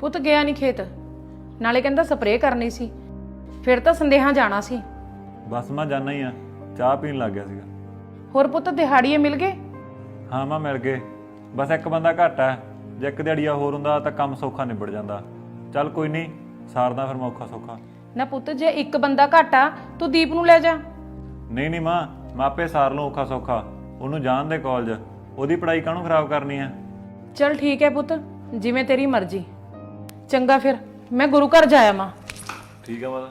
ਪੁੱਤ ਗਿਆ ਨਹੀਂ ਖੇਤ। ਨਾਲੇ ਕਹਿੰਦਾ ਸਪਰੇਅ ਕਰਨੀ ਸੀ। ਫਿਰ ਤਾਂ ਸੰਦੇਹਾਂ ਜਾਣਾ ਸੀ। ਬਸ ਮੈਂ ਜਾਣਾ ਹੀ ਆ। ਚਾਹ ਪੀਣ ਲੱਗ ਗਿਆ ਸੀਗਾ। ਹੋਰ ਪੁੱਤ ਦਿਹਾੜੀਏ ਮਿਲ ਗਏ? ਹਾਂ ਮੈਂ ਮਿਲ ਗਏ। ਬਸ ਇੱਕ ਬੰਦਾ ਘੱਟ ਜੇ ਇੱਕ ਦਿਹਾੜੀਆ ਹੋਰ ਹੁੰਦਾ ਤਾਂ ਕੰਮ ਸੌਖਾ ਨਿਬੜ ਜਾਂਦਾ। ਚੱਲ ਕੋਈ ਨਹੀਂ ਸਾਰਦਾ ਫਿਰ ਮੌਖਾ ਸੌਖਾ। ਨਾ ਪੁੱਤ ਜੇ ਇੱਕ ਬੰਦਾ ਘੱਟ ਆ ਤੂੰ ਦੀਪ ਨੂੰ ਲੈ ਜਾ। ਨਹੀਂ ਨਹੀਂ ਮਾਂ ਮੈਂ ਆਪੇ ਸਾਰ ਲਊ ਔਖਾ ਸੌਖਾ। ਉਹਨੂੰ ਜਾਣ ਦੇ ਕਾਲਜ। ਉਹਦੀ ਪੜ੍ਹਾਈ ਕਾਹਨੂੰ ਖਰਾਬ ਕਰਨੀ ਆ? ਚਲ ਠੀਕ ਹੈ ਪੁੱਤ ਜਿਵੇਂ ਤੇਰੀ ਮਰਜ਼ੀ। ਚੰਗਾ ਫਿਰ ਮੈਂ ਗੁਰੂ ਘਰ ਜਾਇਆ ਮਾਂ ਠੀਕ ਆ ਮਾਤਾ।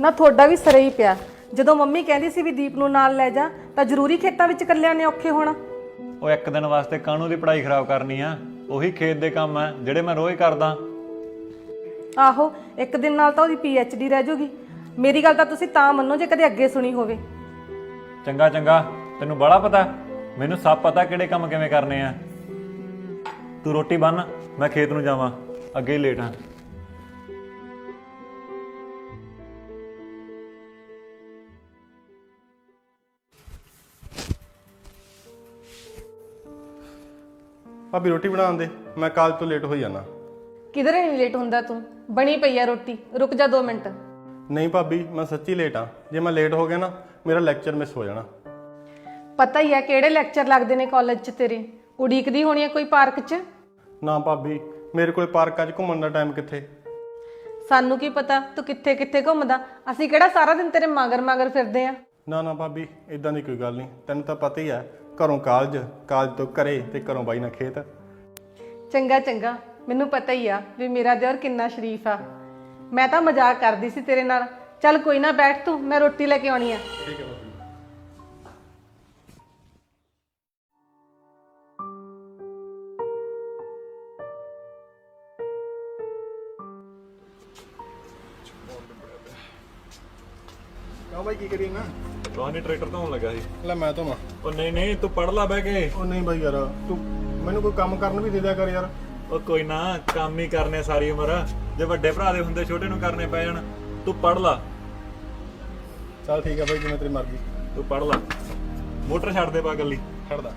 ਨਾ ਤੁਹਾਡਾ ਵੀ ਸਰੇ ਹੀ ਪਿਆ। ਜਦੋਂ ਮੰਮੀ ਕਹਿੰਦੀ ਸੀ ਵੀ ਦੀਪ ਨੂੰ ਨਾਲ ਲੈ ਜਾ ਤਾਂ ਜ਼ਰੂਰੀ ਖੇਤਾਂ ਵਿੱਚ ਇਕੱਲਿਆਂ ਨੇ ਔਖੇ ਹੋਣਾ। ਉਹ ਇੱਕ ਦਿਨ ਵਾਸਤੇ ਕਾਹਨੂੰ ਦੀ ਪੜ੍ਹਾਈ ਖਰਾਬ ਕਰਨੀ ਆ? ਉਹੀ ਖੇਤ ਦੇ ਕੰਮ ਆ ਜਿਹੜੇ ਮੈਂ ਰੋਜ਼ ਕਰਦਾ। ਆਹੋ ਇੱਕ ਦਿਨ ਨਾਲ ਤਾਂ ਉਹਦੀ ਪੀ ਐਚ ਡੀ ਰਹਿ ਜੂਗੀ। ਮੇਰੀ ਗੱਲ ਤਾਂ ਤੁਸੀਂ ਤਾਂ ਮੰਨੋ ਜੇ ਕਦੇ ਅੱਗੇ ਸੁਣੀ ਹੋਵੇ। ਚੰਗਾ ਚੰਗਾ। ਤੈਨੂੰ ਬੜਾ ਪਤਾ ਮੈਨੂੰ ਸਭ ਪਤਾ ਕਿਹੜੇ ਕੰਮ ਕਿਵੇਂ ਕਰਨੇ ਆ। ਤੂੰ ਰੋਟੀ ਬੰਨ ਮੈਂ ਖੇਤ ਨੂੰ ਜਾਵਾਂ ਅੱਗੇ ਹੀ ਲੇਟ ਆ ਭਾਬੀ ਰੋਟੀ ਬਣਾਉਣ ਦੇ ਮੈਂ ਕਾਲ ਤੋਂ ਲੇਟ ਹੋ ਜਾਣਾ ਕਿਧਰੇ ਨਹੀਂ ਲੇਟ ਹੁੰਦਾ ਤੂੰ? ਬਣੀ ਪਈ ਆ ਰੋਟੀ ਰੁਕ ਜਾ 2 ਮਿੰਟ। ਨਹੀਂ ਭਾਬੀ ਮੈਂ ਸੱਚੀ ਲੇਟ ਆ ਜੇ ਮੈਂ ਲੇਟ ਹੋ ਗਿਆ ਨਾ ਮੇਰਾ ਲੈਕਚਰ ਮਿਸ ਹੋ ਜਾਣਾ। ਪਤਾ ਹੀ ਆ ਕਿਹੜੇ ਲੈਕਚਰ ਲੱਗਦੇ ਨੇ ਕਾਲਜ 'ਚ ਤੇਰੇ? ਉਡੀਕਦੀ ਹੋਣੀ ਆ ਕੋਈ ਪਾਰਕ 'ਚ? ਨਾ ਭਾਬੀ ਮੇਰੇ ਕੋਲ ਪਾਰਕਾਂ 'ਚ ਘੁੰਮਣ ਦਾ ਟਾਈਮ ਕਿੱਥੇ? ਸਾਨੂੰ ਕੀ ਪਤਾ? ਤੂੰ ਕਿੱਥੇ ਕਿੱਥੇ ਘੁੰਮਦਾ? ਅਸੀਂ ਕਿਹੜਾ ਸਾਰਾ ਦਿਨ ਤੇਰੇ ਮਗਰ ਮਗਰ ਫਿਰਦੇ ਆ? ਨਾ ਨਾ ਭਾਬੀ ਇਦਾਂ ਦੀ ਕੋਈ ਗੱਲ ਨਹੀਂ। ਤੈਨੂੰ ਤਾਂ ਪਤਾ ਹੀ ਆ ਘਰੋਂ ਕਾਲਜ ਕਾਲਜ ਤੋਂ ਘਰੇ ਤੇ ਘਰੋਂ ਬਾਈ ਨਾਲ ਖੇਤ। ਚੰਗਾ ਚੰਗਾ। ਮੈਨੂੰ ਪਤਾ ਹੀ ਆ ਵੀ ਮੇਰਾ ਦਿਓਰ ਕਿੰਨਾ ਸ਼ਰੀਫ ਆ। ਮੈਂ ਤਾਂ ਮਜ਼ਾਕ ਕਰਦੀ ਸੀ ਤੇਰੇ ਨਾਲ। ਚੱਲ ਕੋਈ ਨਾ ਬੈਠ ਤੂੰ ਮੈਂ ਰੋਟੀ ਲੈ ਕੇ ਆਉਣੀ ਆ। ਕਾ ਬਾਈ ਕੀ ਕਰੀ ਨਾ ਤੁਹਾਨੂੰ ਟਰੈਕਟਰ ਧੋਣ ਲੱਗਾ ਸੀ। ਲੈ ਮੈਂ ਤਾਂ ਉਹ ਨਹੀਂ ਨਹੀਂ ਤੂੰ ਪੜ ਲੈ ਬਹਿ ਕੇ। ਉਹ ਨਹੀਂ ਬਾਈ ਯਾਰ ਤੂੰ ਮੈਨੂੰ ਕੋਈ ਕੰਮ ਕਰਨ ਵੀ ਦੇ ਦਿਆ ਕਰ ਯਾਰ। ਉਹ ਕੋਈ ਨਾ ਕੰਮ ਹੀ ਕਰਨੇ ਸਾਰੀ ਉਮਰ। ਜੇ ਵੱਡੇ ਭਰਾ ਦੇ ਹੁੰਦੇ ਛੋਟੇ ਨੂੰ ਕਰਨੇ ਪੈ ਜਾਣ। ਤੂੰ ਪੜ ਲੈ। ਚੱਲ ਠੀਕ ਆ ਬਾਈ ਜਿਵੇਂ ਤੇਰੀ ਮਰਜ਼ੀ। ਤੂੰ ਪੜ ਲੈ। ਮੋਟਰ ਛੱਡ ਦੇ ਪਾ ਗੱਲੀ ਛੱਡਦਾ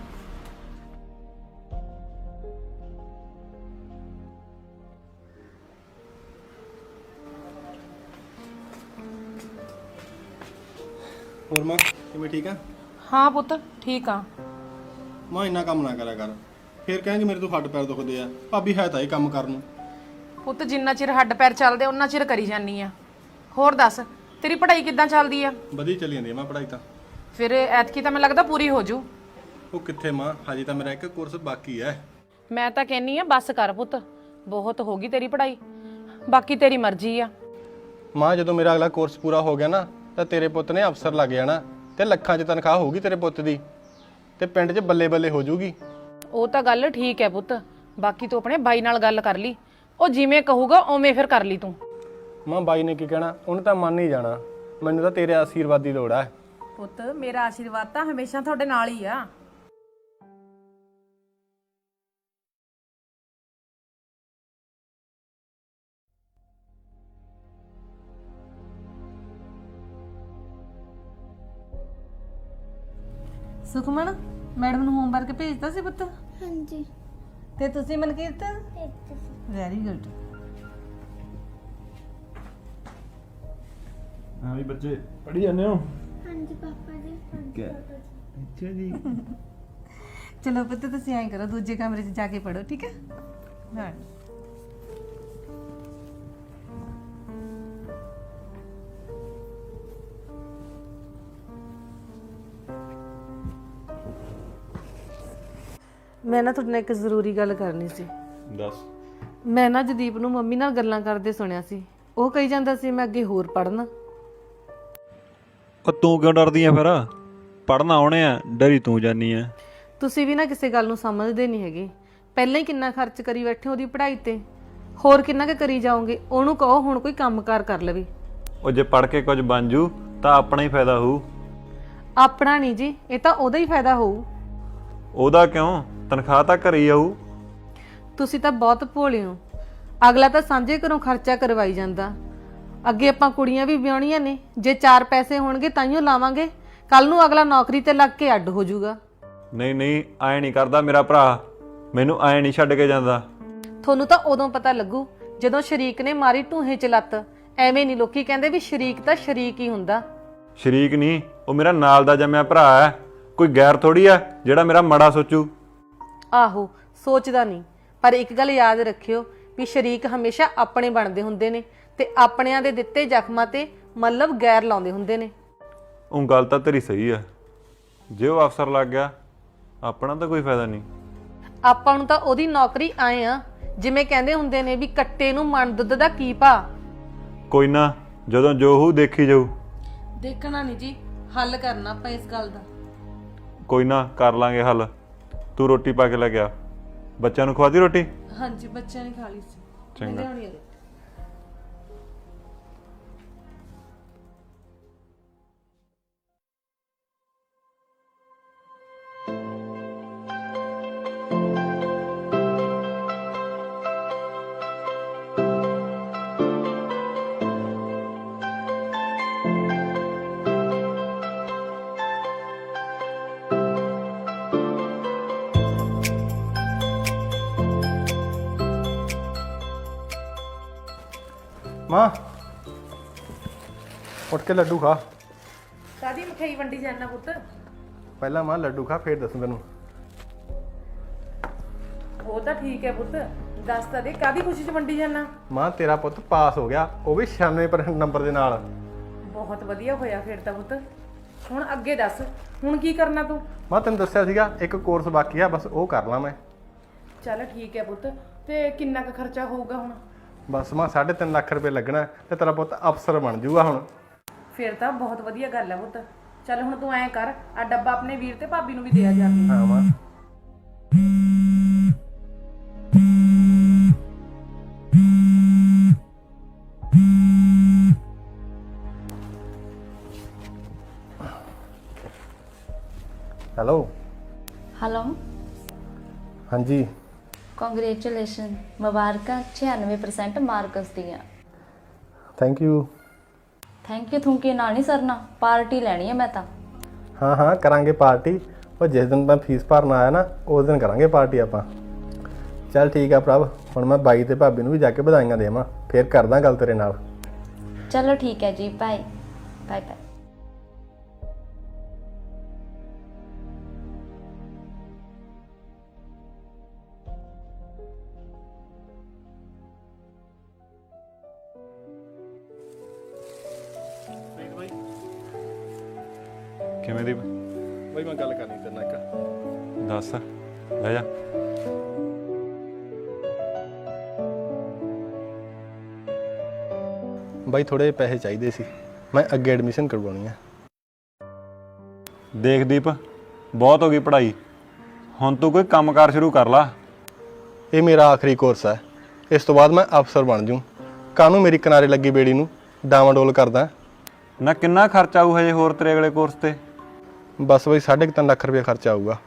ਹੋਰ ਮਾਂ ਕਿਵੇਂ ਠੀਕ ਆ? ਹਾਂ ਪੁੱਤ ਠੀਕ ਆ। ਮਾਂ ਇੰਨਾ ਕੰਮ ਨਾ ਕਰਿਆ ਕਰ। ਫੇਰ ਕਹਾਂਗੇ ਮੇਰੇ ਤੋਂ ਹੱਡ ਪੈਰ ਦੁਖਦੇ ਆ। ਭਾਬੀ ਹੈ ਤਾਂ ਇਹ ਕੰਮ ਕਰਨ ਨੂੰ। ਪੁੱਤ ਜਿੰਨਾ ਚਿਰ ਹੱਡ ਪੈਰ ਚੱਲਦੇ ਉਹਨਾਂ ਚਿਰ ਕਰੀ ਜਾਨੀ ਆ। ਹੋਰ ਦੱਸ ਤੇਰੀ ਪੜ੍ਹਾਈ ਕਿੱਦਾਂ ਚੱਲਦੀ ਆ? ਵਧੀਆ ਚੱਲੀ ਜਾਂਦੀ ਆ ਮਾਂ ਪੜਾਈ ਤਾਂ। ਫਿਰ ਐਤਕੀ ਤਾਂ ਮੈਨੂੰ ਲੱਗਦਾ ਪੂਰੀ ਹੋ ਜੂ। ਉਹ ਕਿੱਥੇ ਮਾਂ? ਹਜੇ ਤਾਂ ਮੇਰਾ ਇੱਕ ਕੋਰਸ ਬਾਕੀ ਹੈ ਮੈਂ ਤਾਂ ਕਹਿੰਨੀ ਆ ਬੱਸ ਕਰ ਪੁੱਤ। ਬਹੁਤ ਹੋ ਗਈ ਤੇਰੀ ਪੜ੍ਹਾਈ। ਬਾਕੀ ਤੇਰੀ ਮਰਜ਼ੀ ਆ। ਮਾਂ ਜਦੋਂ ਮੇਰਾ ਅਗਲਾ ਕੋਰਸ ਪੂਰਾ ਹੋ ਗਿਆ ਨਾ ਤਾਂ ਤੇਰੇ ਪੁੱਤ ਨੇ ਅਫਸਰ ਲੱਗ ਜਾਣਾ ਤੇ ਲੱਖਾਂ 'ਚ ਤਨਖਾਹ ਹੋਊਗੀ ਤੇਰੇ ਪੁੱਤ ਦੀ ਤੇ ਪਿੰਡ 'ਚ ਬੱਲੇ ਬੱਲੇ ਹੋ ਜਾਊਗੀ। ਉਹ ਤਾਂ ਗੱਲ ਠੀਕ ਹੈ ਪੁੱਤ। ਬਾਕੀ ਤੂੰ ਆਪਣੇ ਬਾਈ ਨਾਲ ਗੱਲ ਕਰ ਲਈ। ਉਹ ਜਿਵੇਂ ਕਹੂਗਾ ਉਵੇਂ ਫਿਰ ਕਰ ਲਈ ਤੂੰ। ਮਾਂ ਬਾਈ ਨੇ ਕੀ ਕਹਿਣਾ? ਉਹਨੇ ਤਾਂ ਮੰਨ ਹੀ ਜਾਣਾ। ਮੈਨੂੰ ਤਾਂ ਤੇਰੇ ਆਸ਼ੀਰਵਾਦ ਦੀ ਲੋੜ ਹੈ ਪੁੱਤ ਮੇਰਾ ਆਸ਼ੀਰਵਾਦ ਤਾਂ ਹਮੇਸ਼ਾ ਤੁਹਾਡੇ ਨਾਲ ਹੀ ਆ। ਸੁਖਮਨ ਮੈਡਮ ਨੂੰ ਹੋਮਵਰਕ ਭੇਜਤਾ ਸੀ ਪੁੱਤ? ਹਾਂਜੀ। ਤੇ ਤੁਸੀਂ ਮਨਕੀਰਤ ਇੱਕ ਵੈਰੀ ਗੁੱਡ ਹਾਂ ਵੀ ਬੱਚੇ ਪੜੀ ਜਾਂਦੇ ਹੋ? ਹਾਂਜੀ ਪਾਪਾ ਜੀ ਜੀ। ਅੱਛਾ ਜੀ। ਚਲੋ ਪੁੱਤ ਤੁਸੀਂ ਐਂ ਕਰੋ ਦੂਜੇ ਕਮਰੇ 'ਚ ਜਾ ਕੇ ਪੜੋ ਠੀਕ ਹੈ? ਹਾਂ। ਮੈਂ ਨਾ ਤੁਹਾਡੇ ਨਾਲ ਇੱਕ ਜ਼ਰੂਰੀ ਗੱਲ ਕਰਨੀ ਸੀ। ਦੱਸ। ਮੈਂ ਨਾ ਜਦੀਪ ਨੂੰ ਮੰਮੀ ਨਾਲ ਗੱਲਾਂ ਕਰਦੇ ਸੁਣਿਆ ਸੀ। ਉਹ ਕਹੀ ਜਾਂਦਾ ਸੀ ਮੈਂ ਅੱਗੇ ਹੋਰ ਪੜਨਾ ਉਹ ਤੂੰ ਕਿਉਂ ਡਰਦੀ ਆ ਫਿਰ? ਪੜਨਾ ਆਉਣੇ ਆ ਡਰੀ ਤੂੰ ਜਾਨੀ ਆ ਤੁਸੀਂ ਵੀ ਨਾ ਕਿਸੇ ਗੱਲ ਨੂੰ ਸਮਝਦੇ ਨਹੀਂ ਹੈਗੇ। ਪਹਿਲਾਂ ਹੀ ਕਿੰਨਾ ਖਰਚ ਕਰੀ ਬੈਠੇ ਹੋ ਉਹਦੀ ਪੜ੍ਹਾਈ ਤੇ। ਹੋਰ ਕਿੰਨਾ ਕੁ ਕਰੀ ਜਾਓਗੇ? ਉਹਨੂੰ ਕਹੋ ਹੁਣ ਕੋਈ ਕੰਮਕਾਰ ਕਰ ਲਵੇ। ਉਹ ਜੇ ਪੜ ਕੇ ਕੁਝ ਬਣ ਜੂ ਤਾਂ ਆਪਣਾ ਹੀ ਫਾਇਦਾ ਹੋਊ। ਆਪਣਾ ਨਹੀਂ ਜੀ ਇਹ ਤਾਂ ਉਹਦਾ ਹੀ ਫਾਇਦਾ ਹੋਊ। ਉਹਦਾ ਕਿਉਂ? ਤਨਖਾਹ ਤਾਂ ਘਰੇ ਹੀ ਆਊ। ਤੁਸੀਂ ਤਾਂ ਬਹੁਤ ਭੋਲੇ ਹੋ। ਅਗਲਾ ਤਾਂ ਸਾਂਝੇ ਘਰੋਂ ਖਰਚਾ ਕਰਵਾਈ ਜਾਂਦਾ। ਅੱਗੇ ਆਪਾਂ ਕੁੜੀਆਂ ਵੀ ਵਿਆਹਣੀਆਂ ਨੇ। ਜੇ ਚਾਰ ਪੈਸੇ ਹੋਣਗੇ ਤਾਈਓ ਲਾਵਾਂਗੇ। ਕੱਲ ਨੂੰ ਅਗਲਾ ਨੌਕਰੀ ਤੇ ਲੱਗ ਕੇ ਅੱਡ ਹੋ ਜਾਊਗਾ। ਨਹੀਂ ਨਹੀਂ ਐ ਨਹੀਂ ਕਰਦਾ ਮੇਰਾ ਭਰਾ। ਮੈਨੂੰ ਐ ਨਹੀਂ ਛੱਡ ਕੇ ਜਾਂਦਾ। ਤੁਹਾਨੂੰ ਤਾਂ ਉਦੋਂ ਪਤਾ ਲੱਗੂ ਜਦੋਂ ਸ਼ਰੀਕ ਨੇ ਮਾਰੀ ਢੂਹੇ ਚ ਲੱਤ। ਐਵੇਂ ਨਹੀਂ ਲੋਕੀ ਕਹਿੰਦੇ ਵੀ ਸ਼ਰੀਕ ਤਾਂ ਸ਼ਰੀਕ ਹੀ ਹੁੰਦਾ। ਸ਼ਰੀਕ ਨਹੀਂ ਉਹ ਮੇਰਾ ਨਾਲ ਦਾ ਜੰਮਿਆ ਭਰਾ ਹੈ। ਕੋਈ ਗੈਰ ਥੋੜੀ ਆ ਜਿਹੜਾ ਮੇਰਾ ਮੜਾ ਸੋਚੂ। ਆਹੋ ਸੋਚਦਾ ਨਹੀਂ। ਪਰ ਇੱਕ ਗੱਲ ਯਾਦ ਰੱਖਿਓ ਵੀ ਸ਼ਰੀਕ ਹਮੇਸ਼ਾ ਆਪਣੇ ਬਣਦੇ ਹੁੰਦੇ ਨੇ ਤੇ ਆਪਣਿਆਂ ਦੇ ਦਿੱਤੇ ਜ਼ਖਮਾਂ ਤੇ ਮਤਲਬ ਗੈਰ ਲਾਉਂਦੇ ਹੁੰਦੇ ਨੇ। ਉਹ ਗੱਲ ਤਾਂ ਤੇਰੀ ਸਹੀ ਆ। ਜੇ ਉਹ ਅਫਸਰ ਲੱਗ ਗਿਆ ਆਪਣਾ ਤਾਂ ਕੋਈ ਫਾਇਦਾ ਨਹੀਂ। ਆਪਾਂ ਨੂੰ ਤਾਂ ਉਹਦੀ ਨੌਕਰੀ ਆਏ ਆ ਜਿਵੇਂ ਕਹਿੰਦੇ ਹੁੰਦੇ ਨੇ ਵੀ ਕੱਟੇ ਨੂੰ ਮਣ ਦੁੱਧ ਦਾ ਕੀ ਭਾ ਕੋਈ ਨਾ ਜਦੋਂ ਜੋ ਹੋਊ ਦੇਖੀ ਜਾਊ। ਦੇਖਣਾ ਨਹੀਂ ਜੀ ਹੱਲ ਕਰਨਾ ਆਪਾਂ ਇਸ ਗੱਲ ਦਾ। ਕੋਈ ਨਾ ਕਰ ਲਾਂਗੇ ਹੱਲ। ਤੂੰ ਰੋਟੀ ਪਾ ਕੇ ਲੈ ਗਿਆ। ਬੱਚਿਆਂ ਨੂੰ ਖਵਾਦੀ ਰੋਟੀ? ਹਾਂਜੀ ਬੱਚਿਆਂ ਨੇ ਖਾ ਲਈ ਸੀ। ਚੰਗਾ। ਲਿਆਉਣੀ ਆ ਰੋਟੀ। ਕੇ ਲੱਡੂ ਖਾ। ਕਾਦੀ ਮਠਿਆਈ ਵੰਡੀ ਜਾਣਾ ਪੁੱਤ? ਪਹਿਲਾਂ ਮਾਂ ਲੱਡੂ ਖਾ ਫੇਰ ਦੱਸੂ ਤੈਨੂੰ। ਉਹ ਤਾਂ ਠੀਕ ਹੈ ਪੁੱਤ ਦੱਸ ਤਾਂ ਦੇ ਕਾਦੀ ਖੁਸ਼ੀ ਚ ਵੰਡੀ ਜਾਣਾ ਮਾਂ ਤੇਰਾ ਪੁੱਤ ਪਾਸ ਹੋ ਗਿਆ ਉਹ ਵੀ 96% ਨੰਬਰ ਦੇ ਨਾਲ। ਬਹੁਤ ਵਧੀਆ ਹੋਇਆ ਫਿਰ ਤਾਂ ਪੁੱਤ। ਹੁਣ ਅੱਗੇ ਦੱਸ ਹੁਣ ਕੀ ਕਰਨਾ ਤੂੰ? ਮਾਂ ਤੈਨੂੰ ਦੱਸਿਆ ਸੀਗਾ ਇੱਕ ਕੋਰਸ ਬਾਕੀ ਆ ਬਸ ਉਹ ਕਰ ਲਾਂ ਮੈਂ। ਚੱਲ ਠੀਕ ਹੈ ਪੁੱਤ ਤੇ ਕਿੰਨਾ ਕੁ ਖਰਚਾ ਹੋਊਗਾ ਹੁਣ? ਬਸ ਮਾਂ 3.5 ਲੱਖ ਰੁਪਏ ਲੱਗਣਾ ਤੇ ਤੇਰਾ ਪੁੱਤ ਅਫਸਰ ਬਣ ਜਾਊਗਾ ਹੁਣ। ਫਿਰ ਤਾਂ ਬਹੁਤ ਵਧੀਆ ਗੱਲ ਹੈ ਪੁੱਤ। ਚੱਲ ਹੁਣ ਤੂੰ ਐਂ ਕਰ ਆ ਡੱਬਾ ਆਪਣੇ ਵੀਰ ਤੇ ਭਾਬੀ ਨੂੰ ਵੀ ਦੇ ਆ ਜਾ। ਹਾਂ ਮਾਂ। ਹੈਲੋ ਹੈਲੋ ਹਾਂਜੀ। ਕੰਗ੍ਰੈਚੁਲੇਸ਼ਨ ਮੁਬਾਰਕਾਂ 96% ਮਾਰਕਸ ਦੀਆਂ। ਥੈਂਕ ਯੂ ਥੈਂਕ ਯੂ ਥੁੰਕੀ ਨਾਲ ਨਹੀਂ ਸਰਨਾ ਪਾਰਟੀ ਲੈਣੀ ਹੈ ਮੈਂ ਤਾਂ। ਹਾਂ ਹਾਂ ਕਰਾਂਗੇ ਪਾਰਟੀ। ਉਹ ਜਿਸ ਦਿਨ ਮੈਂ ਫੀਸ ਭਰਨ ਆਇਆ ਨਾ ਉਸ ਦਿਨ ਕਰਾਂਗੇ ਪਾਰਟੀ ਆਪਾਂ। ਚੱਲ ਠੀਕ ਆ ਪ੍ਰਭ ਹੁਣ ਮੈਂ ਬਾਈ ਤੇ ਭਾਬੀ ਨੂੰ ਵੀ ਜਾ ਕੇ ਵਧਾਈਆਂ ਦੇਵਾਂ। ਫੇਰ ਕਰਦਾ ਗੱਲ ਤੇਰੇ ਨਾਲ। ਚਲੋ ਠੀਕ ਹੈ ਜੀ ਬਾਏ। Bye bye. ਬਾਈ ਥੋੜੇ ਪੈਸੇ ਚਾਹੀਦੇ ਸੀ। ਮੈਂ ਅੱਗੇ ਐਡਮਿਸ਼ਨ ਕਰਵਾਉਣੀ ਆ। ਦੇਖ ਦੀਪ ਬਹੁਤ ਹੋ ਗਈ ਪੜ੍ਹਾਈ। ਹੁਣ ਤੂੰ ਕੋਈ ਕੰਮਕਾਰ ਸ਼ੁਰੂ ਕਰ ਲਾ। ਇਹ ਮੇਰਾ ਆਖਰੀ ਕੋਰਸ ਹੈ ਇਸ ਤੋਂ ਬਾਅਦ ਮੈਂ ਅਫਸਰ ਬਣ ਜੂ ਕਾਹਨੂੰ ਮੇਰੀ ਕਿਨਾਰੇ ਲੱਗੀ ਬੇੜੀ ਨੂੰ ਡਾਵਾਡੋਲ ਕਰਦਾ? ਨਾ ਕਿੰਨਾ ਖਰਚਾ ਆਊ ਹਜੇ ਹੋਰ ਤੇਰੇ ਅਗਲੇ ਕੋਰਸ ਤੇ? ਬਸ ਬਾਈ 3.5 ਲੱਖ ਰੁਪਏ ਖਰਚਾ ਆਊਗਾ।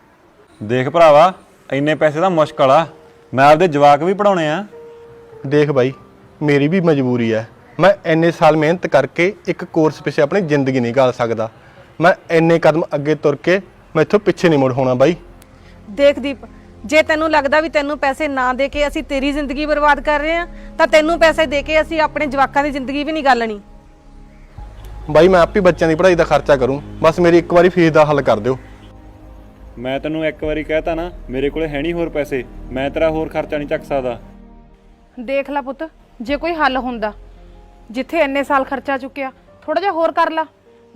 ਦੇਖ ਭਰਾਵਾ ਇੰਨੇ ਪੈਸੇ ਤਾਂ ਮੁਸ਼ਕਲ ਆ। ਮੈਂ ਆਪਦੇ ਜਵਾਕ ਵੀ ਪੜਾਉਣੇ ਆ। ਦੇਖ ਬਾਈ ਮੇਰੀ ਵੀ ਮਜਬੂਰੀ ਹੈ ਮੈਂ ਇੰਨੇ ਸਾਲ ਮਿਹਨਤ ਕਰਕੇ ਇੱਕ ਕੋਰਸ ਪਿੱਛੇ ਆਪਣੀ ਜ਼ਿੰਦਗੀ ਨਹੀਂ ਗਾਲ ਸਕਦਾ। ਮੈਂ ਇੰਨੇ ਕਦਮ ਅੱਗੇ ਤੁਰ ਕੇ ਮੈਂ ਇੱਥੋਂ ਪਿੱਛੇ ਨਹੀਂ ਮੁੜ ਹੋਣਾ ਬਾਈ। ਦੇਖ ਦੀਪ ਜੇ ਤੈਨੂੰ ਲੱਗਦਾ ਵੀ ਤੈਨੂੰ ਪੈਸੇ ਨਾ ਦੇ ਕੇ ਅਸੀਂ ਤੇਰੀ ਜ਼ਿੰਦਗੀ ਬਰਬਾਦ ਕਰ ਰਹੇ ਹਾਂ ਤਾਂ ਤੈਨੂੰ ਪੈਸੇ ਦੇ ਕੇ ਅਸੀਂ ਆਪਣੇ ਜਵਾਕਾਂ ਦੀ ਜ਼ਿੰਦਗੀ ਵੀ ਨਹੀਂ ਗਾਲਣੀ। ਬਾਈ ਮੈਂ ਆਪ ਹੀ ਬੱਚਿਆਂ ਦੀ ਪੜ੍ਹਾਈ ਦਾ ਖਰਚਾ ਕਰੂੰ। ਬਸ ਮੇਰੀ ਇੱਕ ਵਾਰੀ ਫੀਸ ਦਾ ਹੱਲ ਕਰ ਦਿਓ। ਮੈਂ ਤੈਨੂੰ ਇੱਕ ਵਾਰੀ ਕਹਿਤਾ ਨਾ ਮੇਰੇ ਕੋਲੇ ਹੈ ਨਹੀਂ ਹੋਰ ਪੈਸੇ। ਮੈਂ ਤੇਰਾ ਹੋਰ ਖਰਚਾ ਨਹੀਂ ਚੱਕ ਸਕਦਾ। ਦੇਖ ਲੈ ਪੁੱਤ ਜੇ ਕੋਈ ਹੱਲ ਹੁੰਦਾ ਜਿੱਥੇ ਇੰਨੇ ਸਾਲ ਖਰਚਾ ਚੁੱਕਿਆ ਥੋੜਾ ਜਿਹਾ ਹੋਰ ਕਰ ਲਾ।